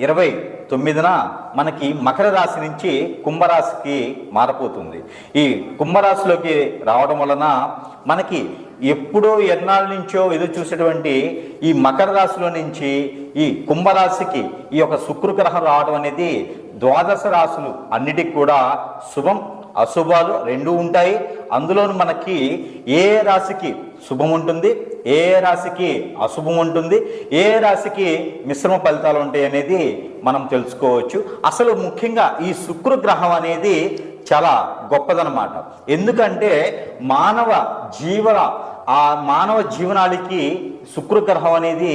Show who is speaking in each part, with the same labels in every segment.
Speaker 1: ఇరవై తొమ్మిదిన మనకి మకర రాశి నుంచి కుంభరాశికి మారిపోతుంది ఈ కుంభరాశిలోకి రావడం వలన మనకి ఎప్పుడో ఎన్నాళ్ళ నుంచో ఎదురు చూసేటువంటి ఈ మకర రాశిలో నుంచి ఈ కుంభరాశికి ఈ యొక్క శుక్రగ్రహం రావడం అనేది ద్వాదశ రాశులు అన్నిటికి కూడా శుభం అశుభాలు రెండు ఉంటాయి. అందులో మనకి ఏ రాశికి శుభం ఉంటుంది ఏ రాశికి అశుభం ఉంటుంది ఏ రాశికి మిశ్రమ ఫలితాలు ఉంటాయి అనేది మనం తెలుసుకోవచ్చు. అసలు ముఖ్యంగా ఈ శుక్ర గ్రహం అనేది చాలా గొప్పదనమాట ఎందుకంటే మానవ జీవన ఆ మానవ జీవనానికి శుక్రగ్రహం అనేది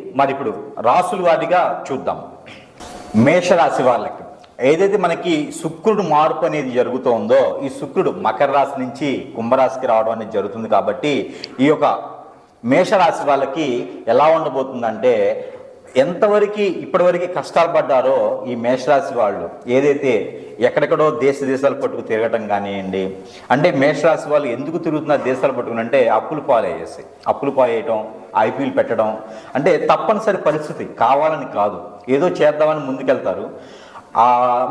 Speaker 1: మరి ఇప్పుడు రాసుల వారిగా చూద్దాం. మేషరాశి వాళ్ళకి ఏదైతే మనకి శుక్రుడు మార్పు అనేది జరుగుతోందో ఈ శుక్రుడు మకర రాశి నుంచి కుంభరాశికి రావడం అనేది జరుగుతుంది కాబట్టి ఈ యొక్క మేషరాశి వాళ్ళకి ఎలా ఉండబోతుందంటే ఎంతవరకు ఇప్పటివరకు కష్టాలు పడ్డారో ఈ మేషరాశి వాళ్ళు ఏదైతే ఎక్కడెక్కడో దేశ దేశాలు పట్టుకు తిరగటం కానివ్వండి అంటే మేషరాశి వాళ్ళు ఎందుకు తిరుగుతున్నారు దేశాలు పట్టుకుని అంటే అప్పులు పాలయ్యేసి అప్పులు పాయేయటం ఐపీఎల్ పెట్టడం అంటే తప్పనిసరి పరిస్థితి కావాలని కాదు. ఏదో చేద్దామని ముందుకెళ్తారు. ఆ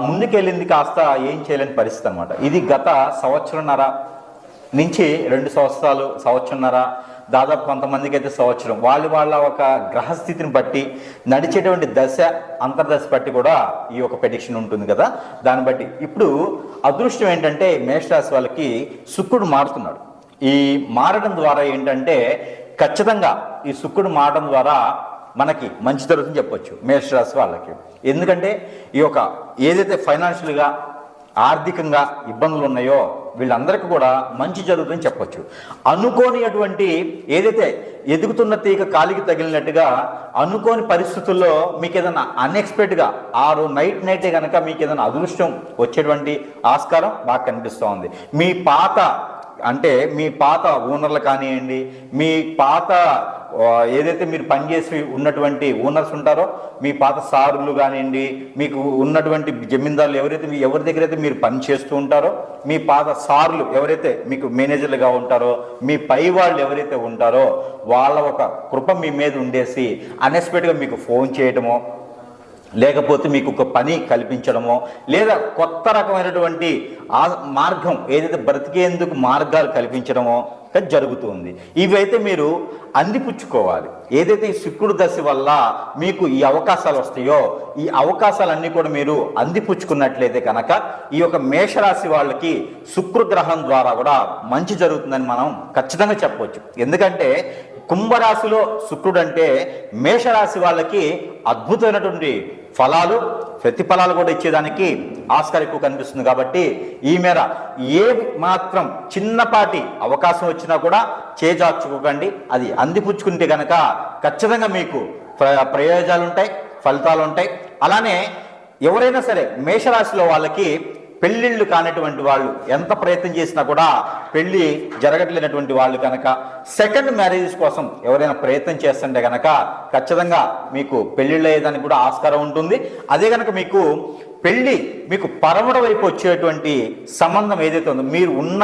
Speaker 1: ముందుకెళ్ళింది కాస్త ఏం చేయలేని పరిస్థితి అనమాట ఇది గత సంవత్సరంన్నర నుంచి రెండు సంవత్సరాలు సంవత్సరంన్నర దాదాపు కొంతమందికి అయితే సంవత్సరం. వాళ్ళు వాళ్ళ ఒక గ్రహస్థితిని బట్టి నడిచేటువంటి దశ అంతర్దశ బట్టి కూడా ఈ యొక్క పెడిక్షన్ ఉంటుంది కదా. దాన్ని బట్టి ఇప్పుడు అదృష్టం ఏంటంటే మేషరాశి వాళ్ళకి శుక్రుడు మారుతున్నాడు. ఈ మారడం ద్వారా ఏంటంటే ఖచ్చితంగా ఈ శుక్రుడు మారడం ద్వారా మనకి మంచి జరుగుతుందని చెప్పొచ్చు మేషరాశి వాళ్ళకి. ఎందుకంటే ఈ యొక్క ఏదైతే ఫైనాన్షియల్గా ఆర్థికంగా ఇబ్బందులు ఉన్నాయో వీళ్ళందరికీ కూడా మంచి జరుగుతుందని చెప్పొచ్చు. అనుకోనిటువంటి ఏదైతే ఎదుగుతున్న తీగ కాలికి తగిలినట్టుగా అనుకోని పరిస్థితుల్లో మీకు ఏదైనా అన్ఎక్స్పెక్ట్గా ఆరు నైట్ నైటే కనుక మీకు ఏదైనా అదృష్టం వచ్చేటువంటి ఆస్కారం బాగా కనిపిస్తూ ఉంది మీ పాత అంటే మీ పాత ఓనర్లు కానివ్వండి మీ పాత ఏదైతే మీరు పనిచేసి ఉన్నటువంటి ఓనర్స్ ఉంటారో మీ పాత సారులు కానివ్వండి మీకు ఉన్నటువంటి జమీందారులు ఎవరైతే మీ ఎవరి దగ్గర అయితే మీరు పని చేస్తూ ఉంటారో మీ పాత సార్లు ఎవరైతే మీకు మేనేజర్లుగా ఉంటారో మీ పై వాళ్ళు ఎవరైతే ఉంటారో వాళ్ళ ఒక కృప మీ మీద ఉండేసి అన్ఎక్స్పెక్ట్గా మీకు ఫోన్ చేయటమో లేకపోతే మీకు ఒక పని కల్పించడమో లేదా కొత్త రకమైనటువంటి ఆ మార్గం ఏదైతే బ్రతికేందుకు మార్గాలు కల్పించడమో జరుగుతుంది. ఇవైతే మీరు అందిపుచ్చుకోవాలి. ఏదైతే ఈ శుక్రుడు దశ వల్ల మీకు ఈ అవకాశాలు వస్తాయో ఈ అవకాశాలన్నీ కూడా మీరు అందిపుచ్చుకున్నట్లయితే కనుక ఈ యొక్క మేషరాశి వాళ్ళకి శుక్రగ్రహం ద్వారా కూడా మంచి జరుగుతుందని మనం ఖచ్చితంగా చెప్పవచ్చు ఎందుకంటే కుంభరాశిలో శుక్రుడు అంటే మేషరాశి వాళ్ళకి అద్భుతమైనటువంటి ఫలాలు ప్రతిఫలాలు కూడా ఇచ్చేదానికి ఆస్కారం ఎక్కువ కనిపిస్తుంది కాబట్టి ఈ మేర ఏ మాత్రం చిన్నపాటి అవకాశం వచ్చినా కూడా చేజార్చుకోకండి. అది అందిపుచ్చుకుంటే కనుక ఖచ్చితంగా మీకు ప్ర- ప్రయోజనాలు ఉంటాయి ఫలితాలు ఉంటాయి అలానే ఎవరైనా సరే మేషరాశిలో వాళ్ళకి పెళ్ళిళ్ళు కానటువంటి వాళ్ళు ఎంత ప్రయత్నం చేసినా కూడా పెళ్ళి జరగట్లేనటువంటి వాళ్ళు కనుక సెకండ్ మ్యారేజెస్ కోసం ఎవరైనా ప్రయత్నం చేస్తుంటే కనుక ఖచ్చితంగా మీకు పెళ్ళిళ్ళు అయ్యేదానికి కూడా ఆస్కారం ఉంటుంది. అదే కనుక మీకు పెళ్ళి మీకు పరమడ వైపు వచ్చేటువంటి సంబంధం ఏదైతే ఉందో మీరు ఉన్న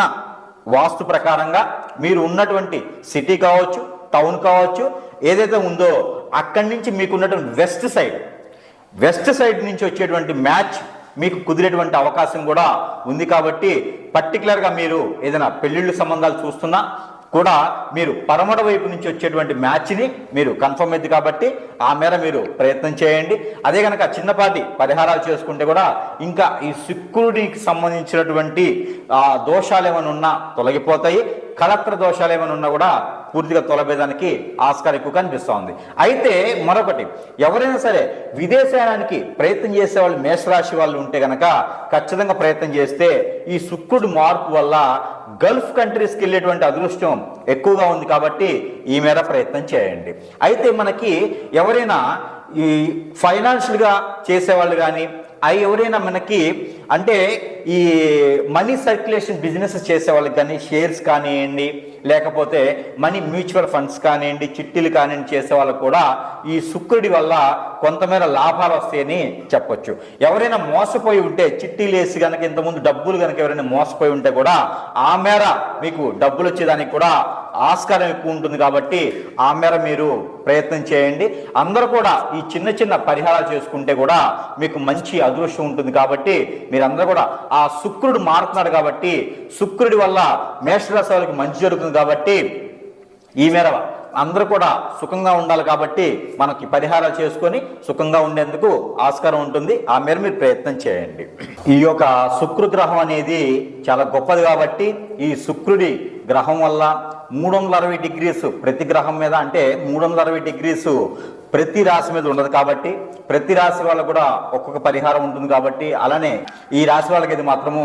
Speaker 1: వాస్తు ప్రకారంగా మీరు ఉన్నటువంటి సిటీ కావచ్చు టౌన్ కావచ్చు ఏదైతే ఉందో అక్కడి నుంచి మీకు ఉన్నటువంటి వెస్ట్ సైడ్ వెస్ట్ సైడ్ నుంచి వచ్చేటువంటి మ్యాచ్ మీకు కుదిరేటువంటి అవకాశం కూడా ఉంది కాబట్టి పర్టికులర్గా మీరు ఏదైనా పెళ్ళిళ్ళు సంబంధాలు చూస్తున్నా కూడా మీరు పరమడ వైపు నుంచి వచ్చేటువంటి మ్యాచ్ని మీరు కన్ఫర్మ్ అయింది కాబట్టి ఆ మేర మీరు ప్రయత్నం చేయండి. అదే కనుక చిన్నపాటి పరిహారాలు చేసుకుంటే కూడా ఇంకా ఈ శుక్రుడికి సంబంధించినటువంటి దోషాలు ఏమైనా ఉన్నా తొలగిపోతాయి. కలత్ర దోషాలు ఏమైనా ఉన్నా కూడా పూర్తిగా తొలబేదానికి ఆస్కారం ఎక్కువ కనిపిస్తోంది అయితే మరొకటి ఎవరైనా సరే విదేశానికి ప్రయత్నం చేసే వాళ్ళు మేషరాశి వాళ్ళు ఉంటే గనక ఖచ్చితంగా ప్రయత్నం చేస్తే ఈ శుక్రుడు మార్పు వల్ల గల్ఫ్ కంట్రీస్కి వెళ్ళేటువంటి అదృష్టం ఎక్కువగా ఉంది కాబట్టి ఈ మేర ప్రయత్నం చేయండి. అయితే మనకి ఎవరైనా ఈ ఫైనాన్షియల్గా చేసేవాళ్ళు కానీ అవి ఎవరైనా మనకి అంటే ఈ మనీ సర్క్యులేషన్ బిజినెస్ చేసే వాళ్ళకి కానీ షేర్స్ కానివ్వండి లేకపోతే మనీ మ్యూచువల్ ఫండ్స్ కానివ్వండి చిట్టీలు కానివ్వండి చేసే వాళ్ళకు కూడా ఈ శుక్రుడి వల్ల కొంతమేర లాభాలు వస్తాయని చెప్పొచ్చు. ఎవరైనా మోసపోయి ఉంటే చిట్టీలు వేసి కనుక ఇంతకుముందు డబ్బులు కనుక ఎవరైనా మోసపోయి ఉంటే కూడా ఆ మేర మీకు డబ్బులు వచ్చేదానికి కూడా ఆస్కారం ఎక్కువ ఉంటుంది కాబట్టి ఆ మేర మీరు ప్రయత్నం చేయండి. అందరూ కూడా ఈ చిన్న చిన్న పరిహారాలు చేసుకుంటే కూడా మీకు మంచి అదృష్టం ఉంటుంది కాబట్టి మీరందరూ కూడా ఆ శుక్రుడు మారుతున్నాడు కాబట్టి శుక్రుడి వల్ల మేషరాశి వాళ్ళకి మంచి జరుగుతుంది కాబట్టి ఈ మేర అందరూ కూడా సుఖంగా ఉండాలి కాబట్టి మనకి పరిహారాలు చేసుకొని సుఖంగా ఉండేందుకు ఆస్కారం ఉంటుంది. ఆ మేర మీరు ప్రయత్నం చేయండి. ఈ యొక్క శుక్రగ్రహం అనేది చాలా గొప్పది కాబట్టి ఈ శుక్రుడి గ్రహం వల్ల మూడు వందల అరవై డిగ్రీస్ ప్రతి గ్రహం మీద అంటే మూడు వందల అరవై డిగ్రీస్ ప్రతి రాశి మీద ఉండదు కాబట్టి ప్రతి రాశి వాళ్ళకు కూడా ఒక్కొక్క పరిహారం ఉంటుంది కాబట్టి అలానే ఈ రాశి వాళ్ళకి ఇది మాత్రము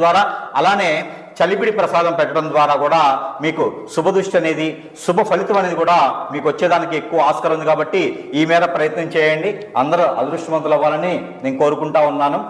Speaker 1: ద్వారా అలానే చలిపిడి ప్రసాదం పెట్టడం ద్వారా కూడా మీకు శుభదృష్టి అనేది శుభ ఫలితం అనేది కూడా మీకు వచ్చేదానికి ఎక్కువ ఆస్కారం ఉంది కాబట్టి ఈ మేర ప్రయత్నం చేయండి. అందరూ అదృష్టవంతులు అవ్వాలని నేను కోరుకుంటా ఉన్నాను.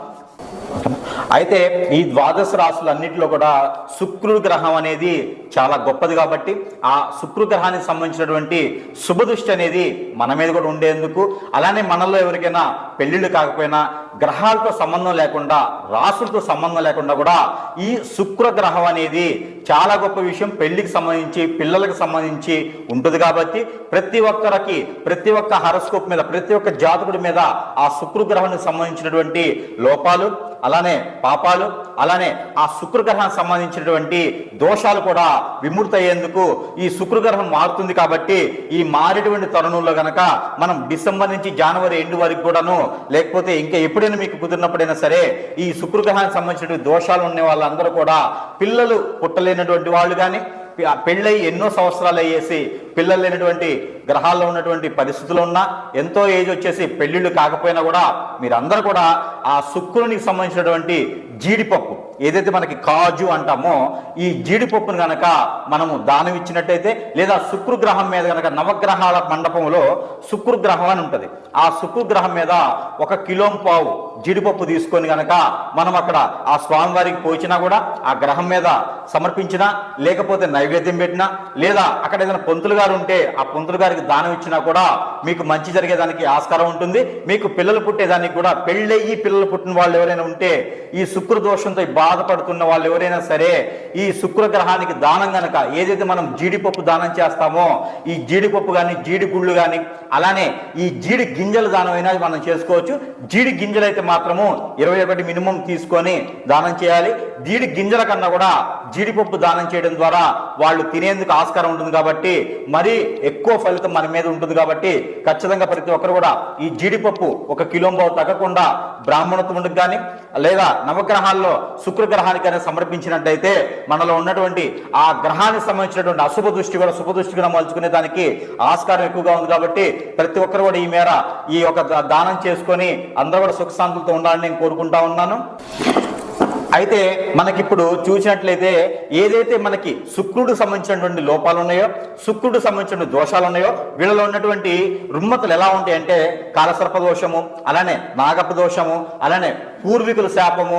Speaker 1: అయితే ఈ ద్వాదశ రాశులన్నింటిలో కూడా శుక్రుడు గ్రహం అనేది చాలా గొప్పది కాబట్టి ఆ శుక్రు గ్రహానికి సంబంధించినటువంటి శుభదృష్టి అనేది మన మీద కూడా ఉండేందుకు అలానే మనలో ఎవరికైనా పెళ్ళిళ్ళు కాకపోయినా గ్రహాలతో సంబంధం లేకుండా రాసులతో సంబంధం లేకుండా కూడా ఈ శుక్ర గ్రహం అనేది చాలా గొప్ప విషయం. పెళ్ళికి సంబంధించి పిల్లలకు సంబంధించి ఉంటుంది కాబట్టి ప్రతి ఒక్కరికి ప్రతి ఒక్క హరస్కోప్ మీద ప్రతి ఒక్క జాతకుడి మీద ఆ శుక్రగ్రహానికి సంబంధించినటువంటి లోపాలు అలానే పాపాలు అలానే ఆ శుక్రగ్రహానికి సంబంధించినటువంటి దోషాలు కూడా విముక్తి అయ్యేందుకు ఈ శుక్రగ్రహం మారుతుంది కాబట్టి ఈ మారేటువంటి తరుణంలో గనక మనం డిసెంబర్ నుంచి జనవరి ఎండు వరకు కూడాను లేకపోతే ఇంకా ఎప్పుడైనా మీకు కుదిరినప్పుడైనా సరే ఈ శుక్రగ్రహానికి సంబంధించినటువంటి దోషాలు ఉన్న వాళ్ళందరూ కూడా పిల్లలు పుట్టలేనటువంటి వాళ్ళు కానీ పెళ్ళై ఎన్నో సంవత్సరాలు అయ్యేసి పిల్లలు లేనటువంటి గ్రహాల్లో ఉన్నటువంటి పరిస్థితులు ఉన్నా ఎంతో ఏజ్ వచ్చేసి పెళ్ళిళ్ళు కాకపోయినా కూడా మీరందరూ కూడా ఆ శుక్రునికి సంబంధించినటువంటి జీడిపప్పు ఏదైతే మనకి కాజు అంటామో ఈ జీడిపప్పును గనక మనము దానం ఇచ్చినట్టయితే లేదా శుక్రగ్రహం మీద గనక నవగ్రహాల మండపంలో శుక్రగ్రహం అని ఉంటుంది. ఆ శుక్రగ్రహం మీద ఒక కిలోం పావు జీడిపప్పు తీసుకొని గనక మనం అక్కడ ఆ స్వామివారికి పోచినా కూడా ఆ గ్రహం మీద సమర్పించినా లేకపోతే నైవేద్యం పెట్టినా లేదా అక్కడ ఏదైనా పొంతులు గారు ఉంటే ఆ పొంతులు గారికి దానం ఇచ్చినా కూడా మీకు మంచి జరిగేదానికి ఆస్కారం ఉంటుంది. మీకు పిల్లలు పుట్టేదానికి కూడా పెళ్ళయ్యి పిల్లలు పుట్టిన వాళ్ళు ఎవరైనా ఉంటే ఈ శుక్ర దోషంతో బాధపడుతున్న వాళ్ళు ఎవరైనా సరే ఈ శుక్ర గ్రహానికి దానం గనక ఏదైతే మనం జీడిపప్పు దానం చేస్తామో ఈ జీడిపప్పు కానీ జీడి గుళ్ళు కానీ అలానే ఈ జీడి గింజల దానం అయినా మనం చేసుకోవచ్చు. జీడి గింజలు అయితే మాత్రము ఇరవై ఒకటి మినిమం తీసుకొని దానం చేయాలి. జీడి గింజల కన్నా కూడా జీడిపప్పు దానం చేయడం ద్వారా వాళ్ళు తినేందుకు ఆస్కారం ఉంటుంది కాబట్టి మరీ ఎక్కువ ఫలితం మన మీద ఉంటుంది కాబట్టి ఖచ్చితంగా ప్రతి ఒక్కరు కూడా ఈ జీడిపప్పు ఒక కిలోంబావు తగ్గకుండా బ్రాహ్మణత్వముడికి కానీ లేదా నవగ్రహాల్లో శుక్రగ్రహానికి కానీ సమర్పించినట్టయితే మనలో ఉన్నటువంటి ఆ గ్రహానికి సంబంధించినటువంటి అశుభ దృష్టి కూడా శుభ దృష్టిగా మలుచుకునే దానికి ఆస్కారం ఎక్కువగా ఉంది కాబట్టి ప్రతి ఒక్కరు కూడా ఈ మేర ఈ యొక్క దానం చేసుకొని అందరూ కూడా సుఖశాంతులతో ఉండాలని నేను కోరుకుంటా ఉన్నాను. అయితే మనకిప్పుడు చూసినట్లయితే ఏదైతే మనకి శుక్రుడు సంబంధించినటువంటి లోపాలు ఉన్నాయో శుక్రుడు సంబంధించిన దోషాలు ఉన్నాయో వీళ్ళలో ఉన్నటువంటి రుమ్మతులు ఎలా ఉంటాయంటే కాలసర్ప దోషము అలానే నాగప దోషము అలానే పూర్వీకుల శాపము